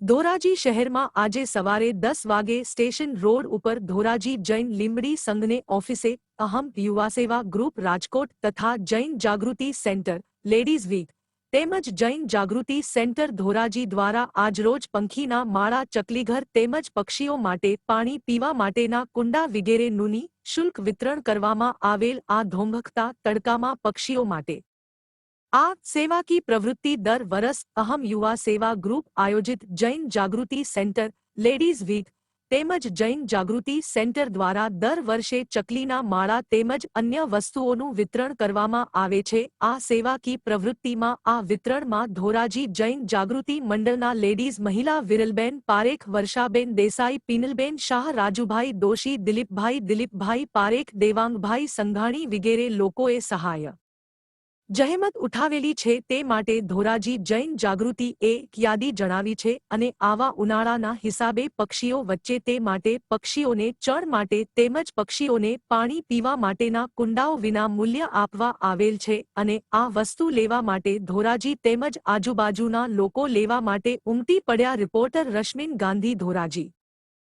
ધોરાજી શહેરમાં આજે સવારે દસ વાગે સ્ટેશન રોડ ઉપર ધોરાજી જૈન લીંબડી સંઘને ઓફિસે અહમ યુવા સેવા ગ્રુપ રાજકોટ તથા Jain Jagruti centre, ladies week, તેમજ જૈન જાગૃતિ સેન્ટર ધોરાજી દ્વારા આજરોજ પંખીના માળા, ચકલીઘર તેમજ પક્ષીઓ માટે પાણી પીવા માટેના કુંડા વિગેરે નુની, શુલ્ક વિતરણ કરવામાં આવેલ આ ધોંભકતા તડકામાં પક્ષીઓ માટે આ સેવાકી પ્રવૃત્તિ દર વરસ અહમ યુવા સેવા ગ્રુપ આયોજિત Jain Jagruti centre, ladies week, તેમજ જૈન જાગૃતિ સેન્ટર દ્વારા દર વર્ષે ચકલીના માળા તેમજ અન્ય વસ્તુઓનું વિતરણ કરવામાં આવે છે. આ સેવાકી પ્રવૃત્તિમાં આ વિતરણમાં ધોરાજી જૈન જાગૃતિ મંડળના લેડીઝ મહિલા વિરલબેન પારેખ, વર્ષાબેન દેસાઈ, પીનલબેન શાહ, રાજુભાઈ દોશી, દિલીપભાઈ દિલીપભાઈ પારેખ, દેવાંગભાઈ સંઘાણી વિગેરે લોકોએ સહાય જહેમત ઉઠાવેલી છે તે માટે ધોરાજી જૈન જાગૃતિ એ યાદી જણાવી છે અને આવા ઉનાળાના હિસાબે પક્ષીઓ વચ્ચે તે માટે પક્ષીઓને ચણ માટે તેમજ પક્ષીઓને પાણી પીવા માટેના કુંડાઓ વિના મૂલ્ય આપવા આવેલ છે અને આ વસ્તુ લેવા માટે ધોરાજી તેમજ આજુબાજુના લોકો લેવા માટે ઉમટી પડ્યા રિપોર્ટર રશ્મિન ગાંધી ધોરાજી.